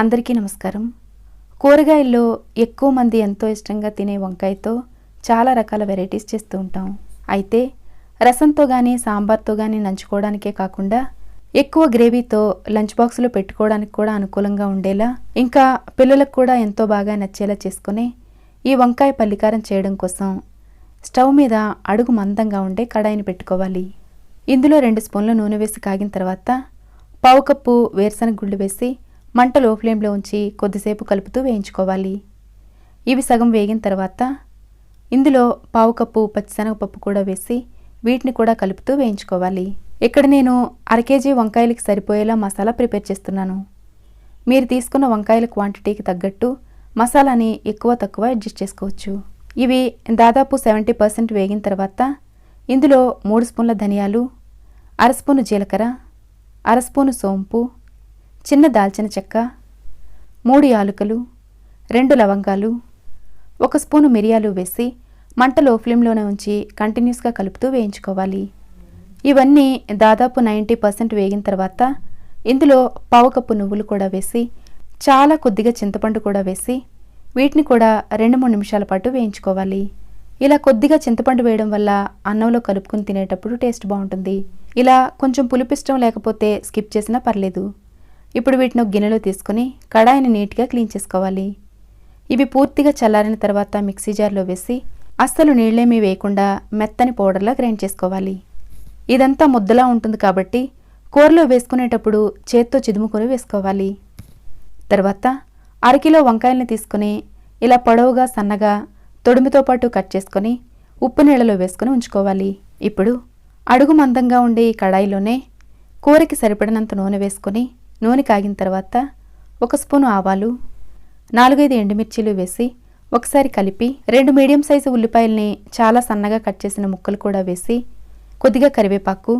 అందరికీ నమస్కారం. కూరగాయల్లో ఎక్కువ మంది ఎంతో ఇష్టంగా తినే వంకాయతో చాలా రకాల వెరైటీస్ చేస్తూ ఉంటాం. అయితే రసంతో కానీ సాంబార్తో కానీ నంచుకోవడానికే కాకుండా ఎక్కువ గ్రేవీతో లంచ్ బాక్స్లో పెట్టుకోవడానికి కూడా అనుకూలంగా ఉండేలా ఇంకా పిల్లలకు కూడా ఎంతో బాగా నచ్చేలా చేసుకుని ఈ వంకాయ పల్లికారం చేయడం కోసం స్టవ్ మీద అడుగు మందంగా ఉండే కడాయిని పెట్టుకోవాలి. ఇందులో రెండు స్పూన్ల నూనె వేసి కాగిన తర్వాత పావు కప్పు వేరుశనగ గుళ్ళు వేసి మంట లో ఫ్లేమ్లో ఉంచి కొద్దిసేపు కలుపుతూ వేయించుకోవాలి. ఇవి సగం వేగిన తర్వాత ఇందులో పావు కప్పు పచ్చిశనగపప్పు కూడా వేసి వీటిని కూడా కలుపుతూ వేయించుకోవాలి. ఇక్కడ నేను అర కేజీ వంకాయలకి సరిపోయేలా మసాలా ప్రిపేర్ చేస్తున్నాను. మీరు తీసుకున్న వంకాయల క్వాంటిటీకి తగ్గట్టు మసాలాని ఎక్కువ తక్కువ అడ్జస్ట్ చేసుకోవచ్చు. ఇవి దాదాపు సెవెంటీ పర్సెంట్ వేగిన తర్వాత ఇందులో మూడు స్పూన్ల ధనియాలు అర స్పూను జీలకర్ర అర స్పూను సోంపు చిన్న దాల్చిన చెక్క మూడు యాలుకలు రెండు లవంగాలు ఒక స్పూను మిరియాలు వేసి మంట లో ఫ్లేమ్లోనే ఉంచి కంటిన్యూస్గా కలుపుతూ వేయించుకోవాలి. ఇవన్నీ దాదాపు నైంటీ పర్సెంట్ వేగిన తర్వాత ఇందులో పావు కప్పు నువ్వులు కూడా వేసి చాలా కొద్దిగా చింతపండు కూడా వేసి వీటిని కూడా రెండు మూడు నిమిషాల పాటు వేయించుకోవాలి. ఇలా కొద్దిగా చింతపండు వేయడం వల్ల అన్నంలో కలుపుకుని తినేటప్పుడు టేస్ట్ బాగుంటుంది. ఇలా కొంచెం పులిపిష్టం లేకపోతే స్కిప్ చేసినా పర్లేదు. ఇప్పుడు వీటిని ఒక గిన్నెలో తీసుకొని కడాయిని నీట్గా క్లీన్ చేసుకోవాలి. ఇవి పూర్తిగా చల్లారిన తర్వాత మిక్సీ జార్లో వేసి అస్సలు నీళ్ళేమీ వేయకుండా మెత్తని పౌడర్లా గ్రైండ్ చేసుకోవాలి. ఇదంతా ముద్దలా ఉంటుంది కాబట్టి కూరలో వేసుకునేటప్పుడు చేత్తో చిదుముకొని వేసుకోవాలి. తర్వాత అరకిలో వంకాయల్ని తీసుకొని ఇలా పొడవుగా సన్నగా తొడుమితో పాటు కట్ చేసుకొని ఉప్పు నీళ్ళలో వేసుకొని ఉంచుకోవాలి. ఇప్పుడు అడుగు మందంగా ఉండే ఈ కడాయిలోనే కూరకి సరిపడినంత నూనె వేసుకొని నూనె కాగిన తర్వాత ఒక స్పూను ఆవాలు నాలుగైదు ఎండుమిర్చీలు వేసి ఒకసారి కలిపి రెండు మీడియం సైజు ఉల్లిపాయల్ని చాలా సన్నగా కట్ చేసిన ముక్కలు కూడా వేసి కొద్దిగా కరివేపాకు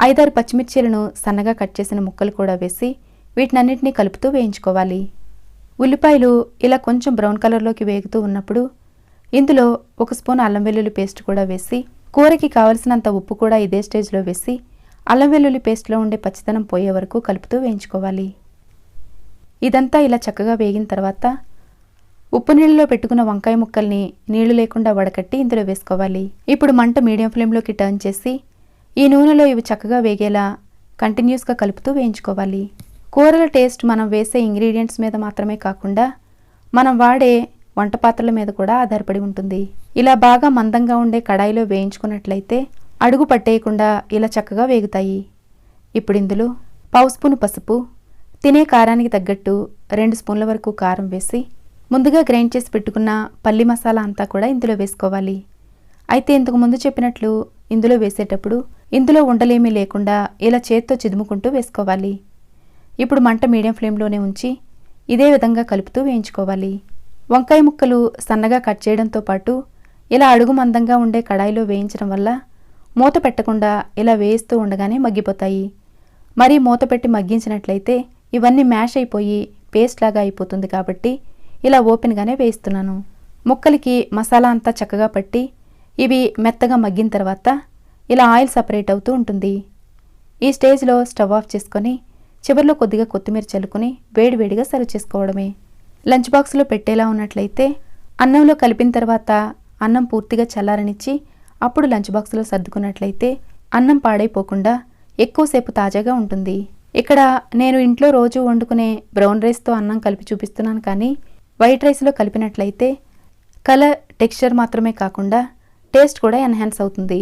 ఐదారు పచ్చిమిర్చీలను సన్నగా కట్ చేసిన ముక్కలు కూడా వేసి వీటినన్నింటినీ కలుపుతూ వేయించుకోవాలి. ఉల్లిపాయలు ఇలా కొంచెం బ్రౌన్ కలర్లోకి వేగుతూ ఉన్నప్పుడు ఇందులో ఒక స్పూన్ అల్లం వెల్లుల్లి పేస్ట్ కూడా వేసి కూరకి కావలసినంత ఉప్పు కూడా ఇదే స్టేజ్లో వేసి అల్లం వెల్లుల్లి పేస్ట్లో ఉండే పచ్చదనం పోయే వరకు కలుపుతూ వేయించుకోవాలి. ఇదంతా ఇలా చక్కగా వేగిన తర్వాత ఉప్పు నీళ్ళలో పెట్టుకున్న వంకాయ ముక్కల్ని నీళ్ళు లేకుండా వడకట్టి ఇందులో వేసుకోవాలి. ఇప్పుడు మంట మీడియం ఫ్లేమ్లోకి టర్న్ చేసి ఈ నూనెలో ఇవి చక్కగా వేగేలా కంటిన్యూస్గా కలుపుతూ వేయించుకోవాలి. కూరల టేస్ట్ మనం వేసే ఇంగ్రీడియంట్స్ మీద మాత్రమే కాకుండా మనం వాడే వంట పాత్రల మీద కూడా ఆధారపడి ఉంటుంది. ఇలా బాగా మందంగా ఉండే కడాయిలో వేయించుకున్నట్లయితే అడుగు పట్టేయకుండా ఇలా చక్కగా వేగుతాయి. ఇప్పుడు ఇందులో పావు స్పూను పసుపు తినే కారానికి తగ్గట్టు రెండు స్పూన్ల వరకు కారం వేసి ముందుగా గ్రైండ్ చేసి పెట్టుకున్న పల్లి మసాలా అంతా కూడా ఇందులో వేసుకోవాలి. అయితే ఇంతకు ముందు చెప్పినట్లు ఇందులో వేసేటప్పుడు ఇందులో ఉండలేమీ లేకుండా ఇలా చేత్తో చిదుముకుంటూ వేసుకోవాలి. ఇప్పుడు మంట మీడియం ఫ్లేమ్లోనే ఉంచి ఇదే విధంగా కలుపుతూ వేయించుకోవాలి. వంకాయ ముక్కలు సన్నగా కట్ చేయడంతో పాటు ఇలా అడుగు మందంగా ఉండే కడాయిలో వేయించడం వల్ల మూత పెట్టకుండా ఇలా వేయిస్తూ ఉండగానే మగ్గిపోతాయి. మరీ మూత పెట్టి మగ్గించినట్లయితే ఇవన్నీ మ్యాష్ అయిపోయి పేస్ట్ లాగా అయిపోతుంది కాబట్టి ఇలా ఓపెన్గానే వేయిస్తున్నాను. ముక్కలకి మసాలా అంతా చక్కగా పట్టి ఇవి మెత్తగా మగ్గిన తర్వాత ఇలా ఆయిల్ సపరేట్ అవుతూ ఉంటుంది. ఈ స్టేజ్లో స్టవ్ ఆఫ్ చేసుకొని చివరిలో కొద్దిగా కొత్తిమీర చల్లుకొని వేడివేడిగా సర్వ్ చేసుకోవడమే. లంచ్ బాక్స్లో పెట్టేలా ఉన్నట్లయితే అన్నంలో కలిపిన తర్వాత అన్నం పూర్తిగా చల్లారనిచ్చి అప్పుడు లంచ్ బాక్స్లో సర్దుకున్నట్లయితే అన్నం పాడైపోకుండా ఎక్కువసేపు తాజాగా ఉంటుంది. ఇక్కడ నేను ఇంట్లో రోజు వండుకునే బ్రౌన్ రైస్తో అన్నం కలిపి చూపిస్తున్నాను కానీ వైట్ రైస్లో కలిపినట్లయితే కలర్ టెక్స్చర్ మాత్రమే కాకుండా టేస్ట్ కూడా ఎన్హాన్స్ అవుతుంది.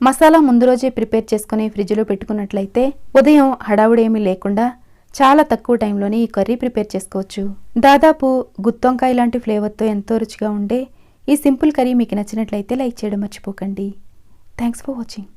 మసాలా ముందు రోజే ప్రిపేర్ చేసుకుని ఫ్రిడ్జ్లో పెట్టుకున్నట్లయితే ఉదయం హడావుడేమీ లేకుండా చాలా తక్కువ టైంలోనే ఈ కర్రీ ప్రిపేర్ చేసుకోవచ్చు. దాదాపు గుత్తొంకాయ లాంటి ఫ్లేవర్తో ఎంతో రుచిగా ఉండే ఈ సింపుల్ కర్రీ మీకు నచ్చినట్లయితే లైక్ చేయడం మర్చిపోకండి. Thanks for watching